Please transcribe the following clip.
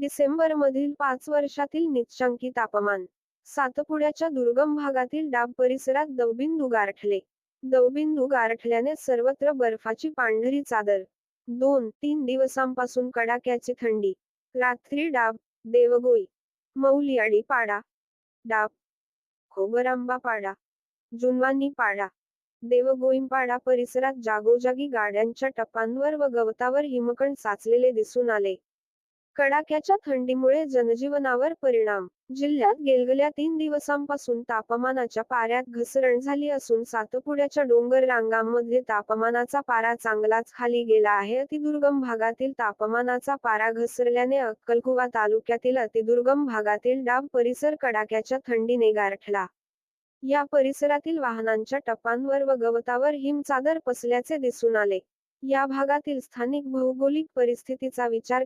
डिसेंबर मधील पाच वर्षातील निचांकी तापमान सातपुड्याच्या दुर्गम भागातील डाब परिसरात दवबिंदू गारठले. दवबिंदू गारठल्याने सर्वत्र बर्फाची पांढरी चादर. दोन तीन दिवसांपासून कडाक्याची थंडी. रात्री डाब देवगोई. मौलियाडी पाडा. डाब खोबरांबा पाडा. जुनवानी पाडा. देवगोईंपाडा परिसरात जागोजागी गाड्यांच्या टप्पांवर व गवतावर हिमकण साचलेले दिसून आले. कडाक्याच्या थंडीमुळे जनजीवनावर परिणाम. जिल्ह्यात गेलगल्या तीन दिवसांपासून तापमानाच्या पाऱ्यात घसरण झाली असून सातपुड्याच्या डोंगर रांगांमध्ये तापमानाचा पारा चांगलाच खाली गेला आहे. अतिदुर्गम भागातील तापमानाचा पारा घसरल्याने अक्कलकुवा तालुक्यातील अतिदुर्गम भागातील डाब परिसर कडाक्याच्या थंडीने गारठला. या परिसरातील वाहनांच्या टपांवर व गवतावर हिमचादर पसल्याचे दिसून आले. या भागातील स्थानिक भौगोलिक परिस्थितीचा विचार